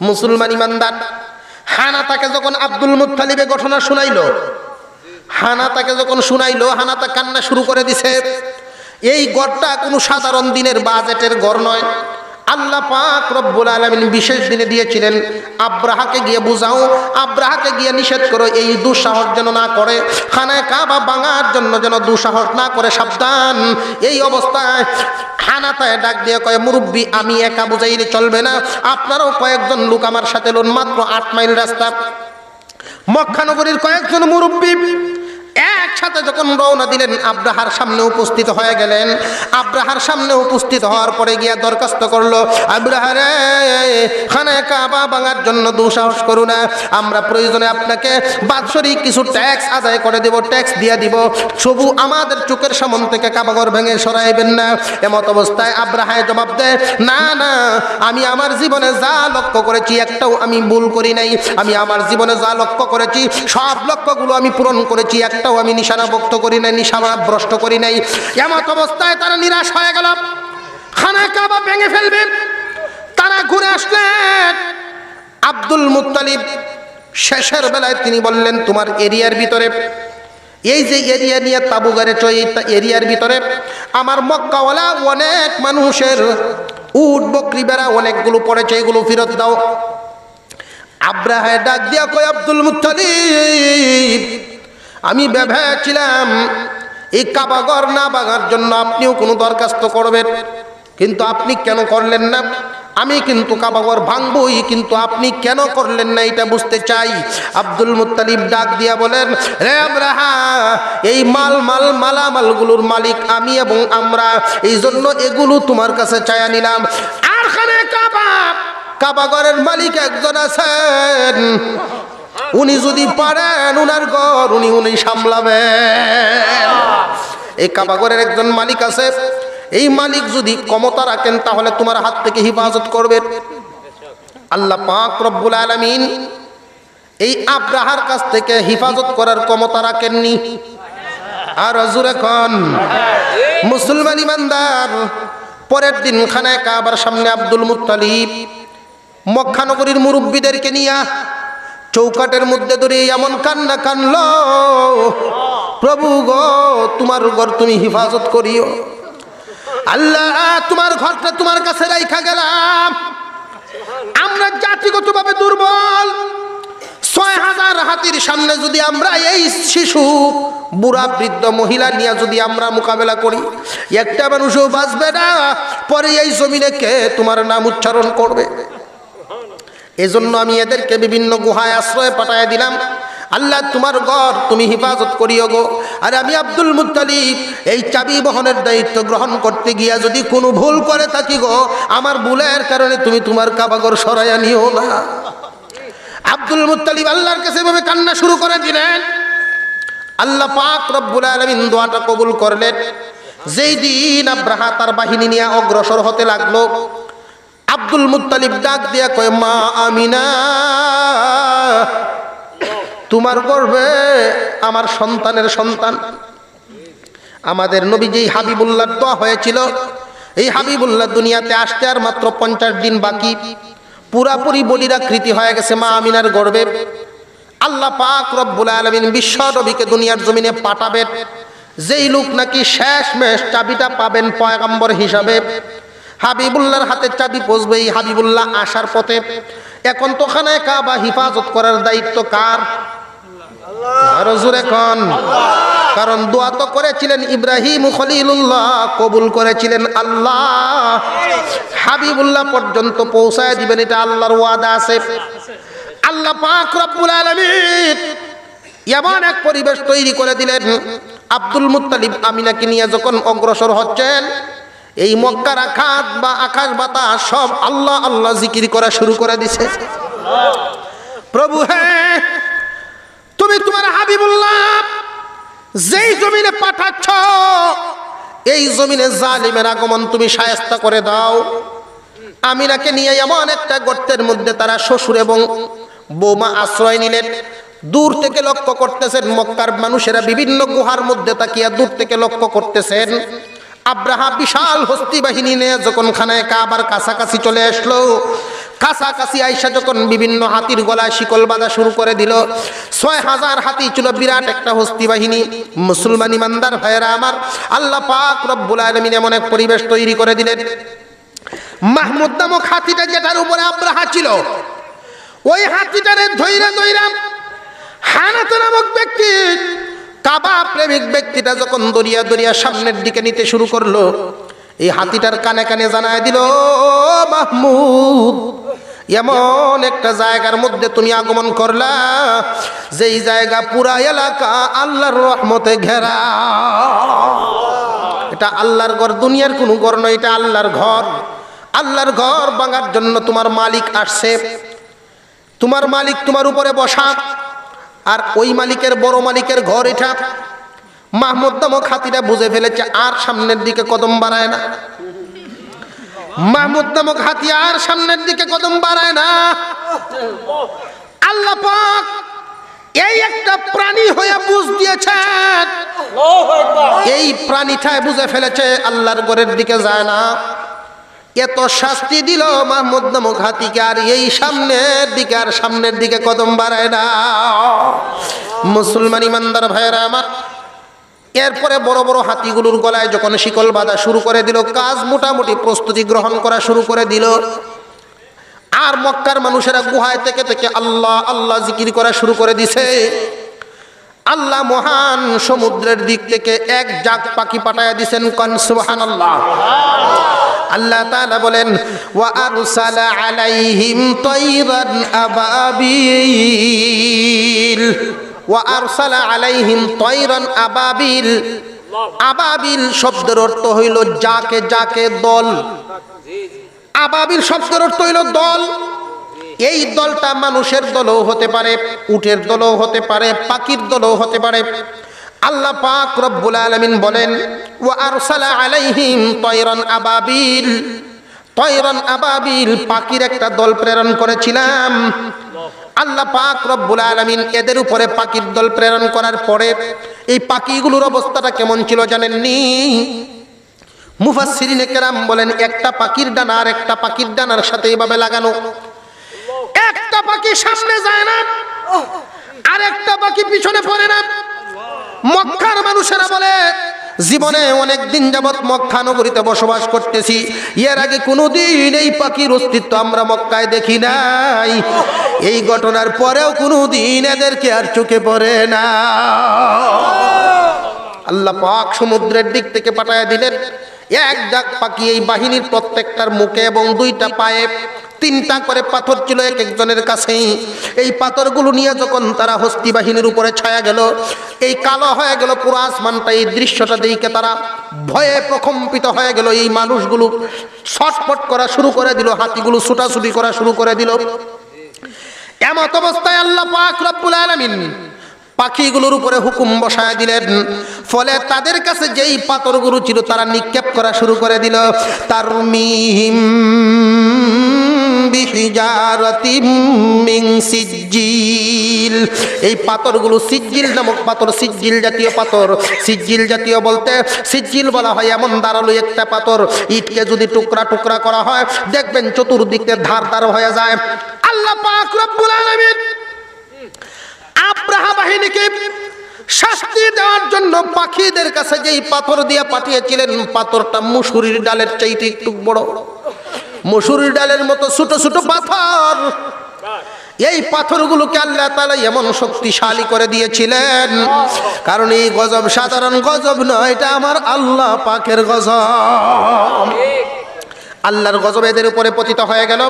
মুসলমান ইমানদার। হানা তাকে যখন আব্দুল মুতালিবে ঘটনা শুনাইল, হানা তাকে যখন শুনাইল, হানা তা কান্না শুরু করে দিছে। এই গড়টা কোনো সাধারণ দিনের বাজেটের গড় নয়। আল্লাহ পাক রব্বুল আলমিন বিশেষ দিনে দিয়েছিলেন, আব্রাহাকে গিয়ে বুঝাও, আব্রাহাকে গিয়ে নিষেধ করো, এই দুঃসাহস যেন না করে, খানায় কাবা বাঙার জন্য যেন দুঃসাহস না করে, সাবধান। এই অবস্থায় হানাতায় ডাক দিয়ে কয়ে, মুরব্বী, আমি একা বুঝাইলে চলবে না, আপনারাও কয়েকজন লোক আমার সাথে লোন মাত্র আট মাইল রাস্তা। মক্কানগরীর কয়েকজন মুরব্বী একসাথে যখন রওনা দিলেন, আব্রাহার সামনে উপস্থিত হয়ে গেলেন। আব্রাহার সামনে উপস্থিত হওয়ার পরে গিয়া দরখাস্ত করল, আব্রাহারে খানে কাবা ভাঙার জন্য দুঃসাহস করু না। আমরা প্রয়োজনে আপনাকে বাৎসরিক কিছু ট্যাক্স আদায় করে দেব, ট্যাক্স দিয়ে দিব। সবু আমাদের চোখের সামন থেকে কাবাগর ভেঙে সরাইবেন না। এমত অবস্থায় আব্রাহায় জবাব দেয়, না না, আমি আমার জীবনে যা লক্ষ্য করেছি একটাও আমি ভুল করি নাই। আমি আমার জীবনে যা লক্ষ্য করেছি, সব লক্ষ্যগুলো আমি পূরণ করেছি, একটাও আমি নিশানা ভক্ত করি নাই, নিশানা ভ্রষ্ট করি নাই। এমত অবস্থায় তারা নিরাশ হয়ে গেল। খানা কাবা ভেঙে ফেলবে। তারা ঘুরে আসলেন। আব্দুল মুত্তালিব শেষের বেলায় তিনি বললেন, তোমার এরিয়ার ভিতরে, এই যে এরিয়া নিয়ে তাবু গাড়েছ এই এরিয়ার ভিতরে আমার মক্কাওয়ালা অনেক মানুষের উট, বকরি বেড়া, অনেকগুলো পড়েছে, এগুলো ফেরত দাও। আব্রাহায় ডাক দিয়া কয়, আব্দুল মুত্তালিব আমি ভেবেছিলাম, এই কাবাগর না বাগার জন্য আপনিও কোনো দরখাস্ত করবেন। কিন্তু আপনি কেন করলেন না? আমি কিন্তু কাবাগর ভাঙবই, কিন্তু আপনি কেন করলেন না এটা বুঝতে চাই। আব্দুল মুত্তালিব ডাক দিয়া বলেন রে আব্রাহা, এই মাল মাল, মালামালগুলোর মালিক আমি এবং আমরা এই জন্য এগুলো তোমার কাছে চায়া নিলাম। আর কাবা কাবাগরের মালিক একজন আছেন। উনি যদি পারেন, উনার ঘর উনি উনি সামলাবেন। এই কাবাগরের একজন মালিক আছে। এই মালিক যদি ক্ষমতা রাখেন, তাহলে তোমার হাত থেকে হিফাজত করবে। আল্লাহ পাক রব্বুল আলমিন এই আব্রাহার কাছ থেকে হিফাজত করার ক্ষমতা রাখেননি। আর হজুর এখন মুসলমান ইমানদার, পরের দিন খানায় কাবার সামনে আব্দুল মুত্তালিব মক্কানগরীর মুরব্বীদেরকে নিয়া চৌকাটের মধ্যে ধরে এমন কান্না কানলো। প্রভু গো, তোমার ঘর তুমি হিফাজত করিও। আল্লাহ, তোমার ঘরটা তোমার কাছে রাইখা গেলাম। আমরা জাতিগতভাবে দুর্বল। ছয় হাজার হাতির সামনে যদি আমরা এই শিশু, বুড়া, বৃদ্ধ, মহিলা নিয়ে যদি আমরা মোকাবেলা করি, একটা মানুষও বাঁচবে না। পরে এই জমিনে কে তোমার নাম উচ্চারণ করবে? এজন্য আমি এদেরকে বিভিন্ন গুহায় আশ্রয় পাঠায় দিলাম। আল্লাহ, তোমার গড় তুমি হিফাজত করিও গো। আর আমি আব্দুল মুত্তালিব, এই চাবি বহনের দায়িত্ব গ্রহণ করতে গিয়া যদি কোনো ভুল করে থাকি গো, আমার ভুলের কারণে তুমি তোমার কাবাগর সরাইয়া নিও না। আব্দুল মুত্তালিব আল্লাহর কাছে এভাবে কান্না শুরু করে দিলেন। আল্লাহ পাক রব্বুল আলমিন দোয়াটা কবুল করলেন। যেই দিন আব্রাহা তার বাহিনী নিয়ে অগ্রসর হতে লাগল আব্দুল মুত্তালিব ডাক দিয়া কয়, মা আমিনা, তোমার গর্বে আমার সন্তানের সন্তান। আমাদের নবী যেই হাবিবুল্লাহ দোয়া হয়েছিল, এই হাবিবুল্লাহ দুনিয়াতে আসতে আর মাত্র পঞ্চাশ দিন বাকি। পুরাপুরি বলিরাকৃতি হয়ে গেছে মা আমিনার গর্বে আল্লাহ পাক রব্বুল আলমিন বিশ্ব নবীকে দুনিয়ার জমিনে পাঠাবেন। যেই লোক নাকি শেষ মেশ চাবিটা পাবেন পয়গম্বর হিসাবে। হাবিবুল্লাহর হাতে চাবি পৌঁছবে এই হাবিবুল্লাহ আসার পথে। এখন তো খানায় কাবা হিফাজত করার দায়িত্ব কার? এখন কারণ দোয়া তো করেছিলেন ইব্রাহিম কবুল করেছিলেন আল্লাহ। হাবিবুল্লাহ পর্যন্ত পৌঁছায় দিবেন, এটা আল্লাহর ওয়াদা আছে। আল্লাহ পাক রব্বুল এমন এক পরিবেশ তৈরি করে দিলেন। আব্দুল মুত্তালিব আমিনাকে নিয়ে যখন অগ্রসর হচ্ছেন এই মক্কার আখাত বা আকাশ বাতাস সব আল্লাহ আল্লাহ জিকির করা শুরু করে দিছে। প্রভু হ্যাঁ তুমি তোমার হাবিবুল্লাহ যেই জমিনে পাঠাচ্ছ, এই জমিনে জালিমের আগমন তুমি সায়স্তা করে দাও। আমিনাকে নিয়ে এমন একটা গর্তের মধ্যে তারা শ্বশুর এবং বৌমা আশ্রয় নিলেন। দূর থেকে লক্ষ্য করতেছেন মক্কার মানুষেরা বিভিন্ন গুহার মধ্যে তাকিয়া দূর থেকে লক্ষ্য করতেছেন। আব্রাহা বিশাল হস্তি বাহিনী নিয়ে যখন খানায় কাবার কাছাকাছি চলে আসলো, কাছাকাছি আইসা যখন বিভিন্ন হাতির গলায় শিকল বাঁধা শুরু করে দিল, ছয় হাজার হাতি ছিল বিরাট একটা হস্তি বাহিনী। মুসলমান ইমানদার ভাইয়েরা আমার, আল্লাহ পাক রব্বুল আলমিন এমন এক পরিবেশ তৈরি করে দিলেন। মাহমুদ নামক হাতিটা যেটার উপরে আব্রাহা ছিল, ওই হাতিটারে ধৈরা ধৈরাম হানাত নামক ব্যক্তি কাবা প্রেমিক ব্যক্তিটা যখন দরিয়া দরিয়া সামনের দিকে নিতে শুরু করল, এই হাতিটার কানে কানে জানায় দিল, "ও মাহমুদ, এমন একটা জায়গার মধ্যে তুমি আগমন করলা, যেই জায়গা পুরা এলাকা আল্লাহর রহমতে ঘেরা। এটা আল্লাহর ঘর, দুনিয়ার কোনো ঘর নয়, এটা আল্লাহর ঘর। আল্লাহর ঘর ভাঙার জন্য তোমার মালিক আসছে। তোমার মালিক তোমার উপরে বসা। আর ওই মালিকের বড় মালিকের ঘর এটা। মাহমুদ নামক হাতিরা বুঝে ফেলেছে আর সামনের দিকে কদম বাড়ায় না। মাহমুদ নামক হাতি আর সামনের দিকে কদম বাড়ায় না। আল্লাহ পাক এই একটা প্রাণী হয়ে বুঝ দিয়েছেন এই প্রাণীটায় বুঝে ফেলেছে আল্লাহর ঘরের দিকে যায় না। এত শাস্তি দিল মাহমুদ নামক হাতিকে, আর এই সামনের দিকে, আর সামনের দিকে কদম বাড়ায় না। মুসলমান ইমানদার ভাইয়েরা আমার, এরপরে বড় বড় হাতিগুলোর গলায় যখন শিকল বাঁধা শুরু করে দিল, কাজ মোটামুটি প্রস্তুতি গ্রহণ করা শুরু করে দিল। আর মক্কার মানুষেরা গুহায় থেকে থেকে আল্লাহ আল্লাহ জিকির করা শুরু করে দিছে। আল্লাহ মহান সমুদ্রের দিক থেকে এক জাগ পাখি পাঠায় দিছেন কন, সুবহানাল্লাহ। আল্লাহ তাআলা বলেন, ওয়া আরসালা আলাইহিম তায়রান আবাবিল। ওয়া আরসালা আলাইহিম তায়রান আবাবিল। আবাবিল শব্দের অর্থ হইল যাকে যাকে দল। আবাবিল শব্দের অর্থ হইল দল। এই দলটা মানুষের দলও হতে পারে, উটের দলও হতে পারে, পাখির দলও হতে পারে। আল্লাহ পাক রব্বুল আলামিন বলেন ও আরসালা আলাইহিম তয়রান আবাবিল। তয়রান আবাবিল পাখির একটা দল প্রেরণ করেছিলাম। আল্লাহ পাক রব্বুল আলামিন এদের উপরে পাখির দল প্রেরণ করার পরে এই পাখিগুলোর অবস্থাটা কেমন ছিল জানেননি? মুফাসসিরিনে কেরাম বলেন, একটা পাখির ডানা আর একটা পাখির ডানার সাথে এইভাবে লাগানো। একটা পাখি সামনে যায় না আর একটা পাখি পিছনে পড়ে না। মক্কার মানুষেরা বলে, জীবনে অনেক দিন যাবৎ মক্কা নগরীতে বসবাস করতেছি। এর আগে কোনোদিন এই পাখির অস্তিত্ব আমরা মক্কায় দেখি নাই। এই ঘটনার পরেও কোনোদিন এদেরকে আর চোখে পড়ে না। আল্লাহ পাক সমুদ্রের দিক থেকে পাঠায় দিলেন। এক ডাক পাখি এই বাহিনীর প্রত্যেকটার মুখে এবং দুইটা পায়ে তিনটা করে পাথর ছিল এক একজনের কাছেই এই পাথরগুলো নিয়ে যখন তারা হস্তি বাহিনীর উপরে ছায়া গেল, এই কালো হয়ে গেল পুরো আসমানটা, এই দৃশ্যটা দেখে তারা ভয়ে প্রকম্পিত হয়ে গেল। এই মানুষগুলো ছটপট করা শুরু করে দিল, হাতিগুলো ছুটাছুটি করা শুরু করে দিল। এমত অবস্থায় আল্লাহ পাক রব্বুল আলামিন পাখিগুলোর উপরে হুকুম বসায় দিলেন। ফলে তাদের কাছে যেই পাথরগুলো ছিল, তারা নিক্ষেপ করা শুরু করে দিল। তার মিহিম সিজ্জিল। এই পাথরগুলো সিজ্জিল নামক পাথর, সিজ্জিল জাতীয় পাথর। সিজ্জিল জাতীয় বলতে সিজ্জিল বলা হয় এমন দাঁড়াল একটা পাথর। ইটকে যদি টুকরা টুকরা করা হয়, দেখবেন চতুর্দিকে ধার ধার হয়ে যায়। আল্লাহ পাক রব্বুল আলামিন আব্রাহা বাহিনীকে শাস্তি দেওয়ার জন্য পাখিদের কাছে যেই পাথর দিয়ে পাঠিয়েছিলেন, পাথরটা মুসুরির ডালের চাইতে একটু বড়। মুসুরির ডালের মতো ছোট ছোট পাথর। এই পাথরগুলোকে আল্লাহ তালা এমন শক্তিশালী করে দিয়েছিলেন। কারণ এই গজব সাধারণ গজব নয়, এটা আমার আল্লাহ পাকের গজব। আল্লাহর গজব এদের উপরে পতিত হয়ে গেল।